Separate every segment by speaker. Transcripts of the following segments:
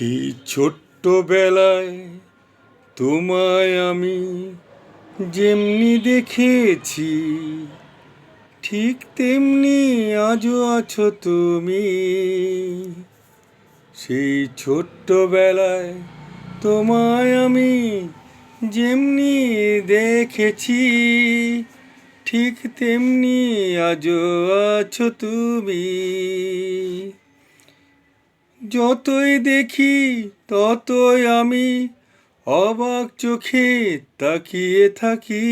Speaker 1: সেই ছোট্টবেলায় তোমায় আমি যেমনি দেখেছি, ঠিক তেমনি আজও আছো তুমি। সেই ছোট্টবেলায় তোমায় আমি যেমনি দেখেছি, ঠিক তেমনি আজও আছো তুমি। যতই দেখি, ততই আমি অবাক চোখে তাকিয়ে থাকি।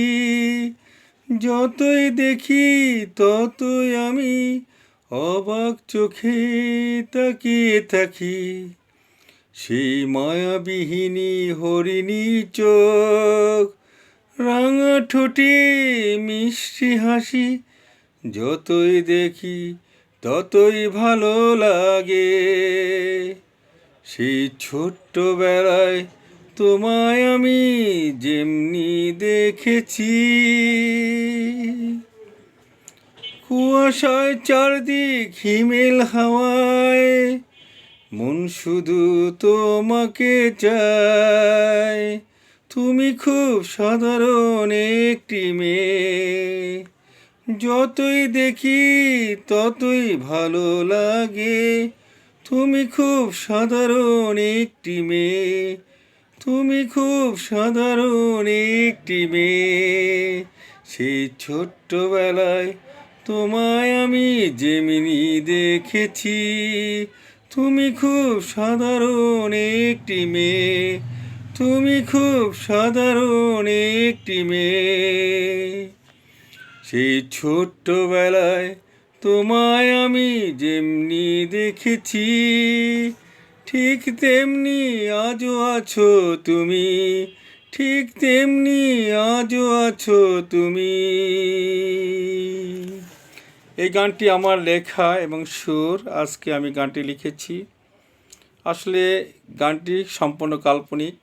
Speaker 1: যতই দেখি, ততই আমি অবাক চোখে তাকিয়ে থাকি। সেই মায়াবিহীনী হরিণী চোখ, রাঙা ঠোঁটে মিষ্টি হাসি, যতই দেখি ততই ভালো লাগে। সেই ছোট্টবেলায় তোমায় আমি যেমনি দেখেছি। কুয়াশায় চারদিক হিমেল হাওয়ায়, মন শুধু তোমাকে চায়। তুমি খুব সাধারণ একটি মেয়ে। যতই দেখি, ততই ভালো লাগে। তুমি খুব সাধারণ একটি মেয়ে। তুমি খুব সাধারণ একটি মেয়ে। সেই ছোট্টবেলায় তোমায় আমি যেমিনি দেখেছি। তুমি খুব সাধারণ একটি মেয়ে। তুমি খুব সাধারণ একটি মেয়ে। সেই ছোট্টবেলায় তোমায় আমি যেমনি দেখেছি, ঠিক তেমনি আজও আছো তুমি, ঠিক তেমনি আজও আছো তুমি। এই গানটি আমার লেখা এবং সুর আজকে আমি গানটি লিখেছি। আসলে গানটি সম্পূর্ণ কাল্পনিক,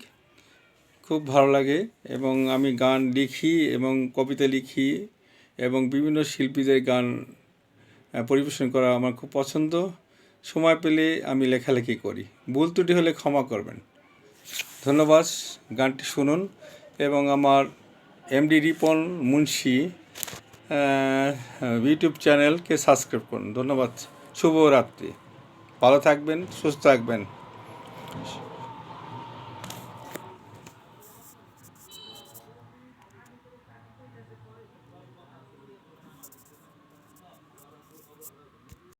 Speaker 1: খুব ভালো লাগে এবং আমি গান লিখি এবং কবিতা লিখি। এবং বিভিন্ন শিল্পীদের গান পরিবেশন করা আমার খুব পছন্দ। সময় পেলে আমি লেখালেখি করি। ভুল ত্রুটি হলে ক্ষমা করবেন। ধন্যবাদ গানটি শুনুন। এবং আমার এমডি রিপন মুন্সি ইউটিউব চ্যানেলকে সাবস্ক্রাইব করুন। ধন্যবাদ। শুভরাত্রি ভালো থাকবেন, সুস্থ থাকবেন।